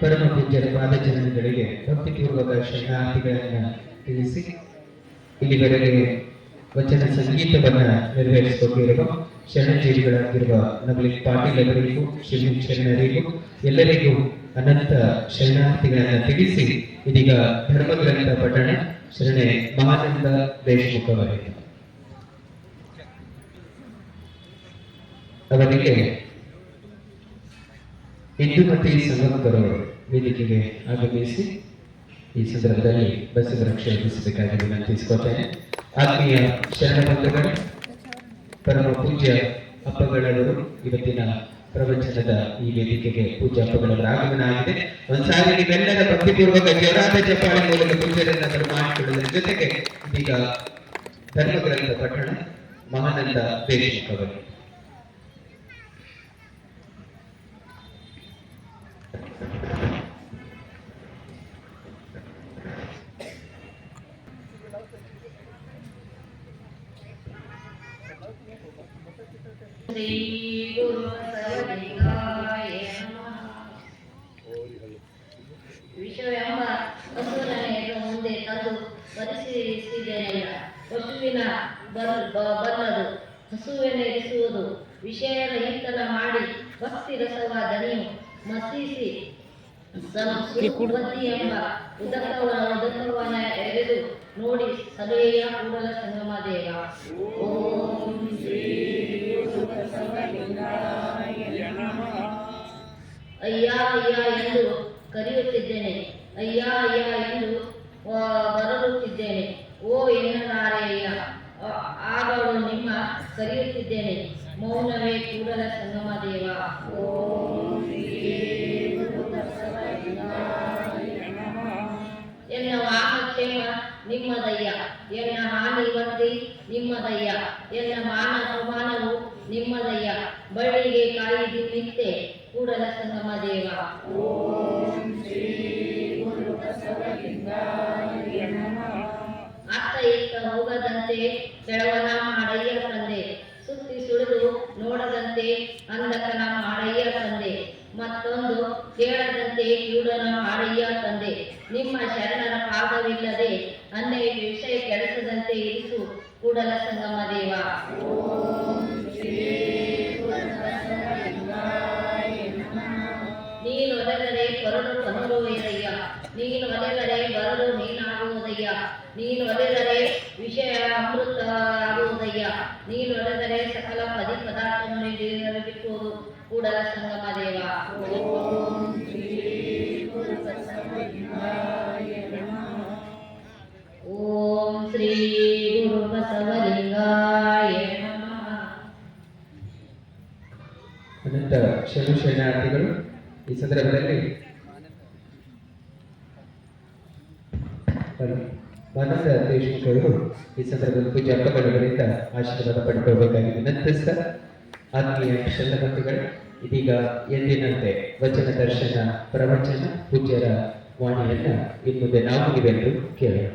ಪರಮ ಪೂಜ್ಯರ ಪಾದಚರಣಗಳಿಗೆ ಭಕ್ತಿಪೂರ್ವಕ ಶರಣಾರ್ಥಿಗಳನ್ನು ತಿಳಿಸಿ ಇಲ್ಲಿವರೆಗೆ ವಚನ ಸಂಗೀತವನ್ನ ನೆರವೇರಿಸಿಕೊಂಡಿರುವ ಶರಣಜೀವಿಗಳಾಗಿರುವ ನವಲಿಕ್ ಪಾಟೀಲ್ ಅವರಿಗೂ ಶಿವ ಶರಣರಿಗೂ, ಎಲ್ಲರಿಗೂ ಅನಂತ ಶರಣಾರ್ಥಿಗಳನ್ನು ತಿಳಿಸಿ ಇದೀಗ ಧರ್ಮಗ್ರಂಥ ಪಠಣ, ಶರಣೆ ಮಹಾನಂದ ದೇಶಮುಖ ಅವರಿಗೆ ಇಂದುಮತಿ ಸಂಗಮಕರು ವೇದಿಕೆಗೆ ಆಗಮಿಸಿ ಈ ಸಂದರ್ಭದಲ್ಲಿ ಕ್ಷೇತ್ರ ನಾನು ವಿನಂತಿಸಿಕೊಳ್ತೇನೆ ಆತ್ಮೀಯ ಶರಣ ಬಂಧುಗಳು, ಪರಮ ಪೂಜ್ಯ ಹಬ್ಬಗಳವರು ಇವತ್ತಿನ ಪ್ರವಚನದ ಈ ವೇದಿಕೆಗೆ ಪೂಜಾ ಹಬ್ಬಗಳವರ ಆಗಮನ ಆಗಿದೆ ಒಂದ್ಸಾರಿ ನೀವೆಲ್ಲರ ಭಕ್ತಿಪೂರ್ವಕ ಜೋರಾದ ಜಪಾಳಿ ಮೂಲಕ ಪೂಜ್ಯರನ್ನ ಮಾಡಿಕೊಳ್ಳುವುದರ ಜೊತೆಗೆ ಈಗ ಧರ್ಮಗ್ರಂಥ ಪಠಣ, ಮಹಾನಂದ ದೇಶಮುಖ ಶ್ರೀ ಗುರು ಹಸುರನೆಯನ್ನು ಮುಂದೆ ತಂದು ಪರಿಶೀಲಿಸಿದೆನಲ್ಲ ಪಶುವಿನ ಬಲ್ಲದು ಹಸುವೆನೆರಿಸುವುದು ವಿಷಯ ರಹಿತನ ಮಾಡಿ ಭಕ್ತಿ ರಸವ ದಣಿಯು ಮಸಿಸಿ ಬುದ್ಧಿ ಎಂಬ ಉದಕವನ ಉದಕವನ ಎರೆದು ನೋಡಿ ಸಲಹೆಯ ಕೂಡಲ ಸಂಗಮ ದೇವ ಓಂ ಅಯ್ಯ ಅಯ್ಯ ಎಂದು ಕರೆಯುತ್ತಿದ್ದೇನೆ. ಅಯ್ಯ ಅಯ್ಯ ಎಂದು ಬರಲುತ್ತಿದ್ದೇನೆ ಓ ಎನ್ನಲಾರೆಯ್ಯ ಆ- ಆಗಲು ನಿಮ್ಮ ಕರೆಯುತ್ತಿದ್ದೇನೆ. ಮೌನವೇ ಕೂಡಲ ಸಂಗಮ ದೇವ. ಎನ್ನ ವಾಮಕ್ಷೇಮ ನಿಮ್ಮದಯ್ಯ ಎನ್ನ ಹಾನಿ ಬಂದಿ ನಿಮ್ಮದಯ್ಯ. ಎಲ್ಲ ಮಾನ ಸಮಾನವು ನಿಮ್ಮದಯ್ಯ. ಬಳ್ಳಿಗೆ ಕಾಯಿದು ನಿಂತೆ ಕೂಡಲ ಸಂಗಮ ದೇವ. ಅತ್ತ ಇತ್ತ ಹೋಗದಂತೆ ಕೆಳವನ ಮಾಡಯ್ಯ ತಂದೆ. ಸುತ್ತಿ ಸುಳಿದು ನೋಡದಂತೆ ಅಂದಕನ ಮಾಡಯ್ಯ ತಂದೆ. ಮತ್ತೊಂದು ಕೇಳದಂತೆ ಕಿವುಡನ ಮಾಡಯ್ಯ ತಂದೆ. ನಿಮ್ಮ ಶರಣರ ಪಾದವಿಲ್ಲದೆ ಅನ್ನೆಯ ವಿಷಯ ಕೆಲಸದಂತೆ ಇರಿಸು ಕೂಡಲ ಸಂಗಮ ದೇವ. ನೀನು ಒದಗರೆ ಕೊರಡು ಹೊರಡುವುದಯ್ಯ ನೀನು ಒದಗರೆ ಬರಲು ನೀನಾಗುವುದಯ್ಯ. ನೀನು ಒದಗರೆ ವಿಷಯ ಅಮೃತ ಆಗುವುದಯ್ಯ ನೀನು ಒದಗರೆ ಸಕಲ ಪದಿ ಪದಾರ್ಥವನ್ನು ಶ್ರೀ ಗುರು ಬಸವಲಿಂಗಾಯ ಅನಂತ ಶರಣು ಶರಣಾರ್ಥಿಗಳು, ಈ ಸಂದರ್ಭದಲ್ಲಿ ಮಾನಂದ ದೇಶಮುಖರು ಈ ಸಂದರ್ಭದಲ್ಲಿ ಪೂಜಾ ಅಪ್ಪಗಳವರಿಂದ ಆಶೀರ್ವಾದ ಪಡ್ಕೊಳ್ಬೇಕಾಗಿ ವಿನಂತಿಸ್ತಾ ಆತ್ಮೀಯ ಶರಣಭಕ್ತಿಗಳು ಇದೀಗ ಎಂದಿನಂತೆ ವಚನ ದರ್ಶನ ಪ್ರವಚನ ಪೂಜ್ಯರ ವಾಣಿಯನ್ನು ಇನ್ನು ಮುಂದೆ ನಾವು ಇವೆಂದು ಕೇಳೋಣ.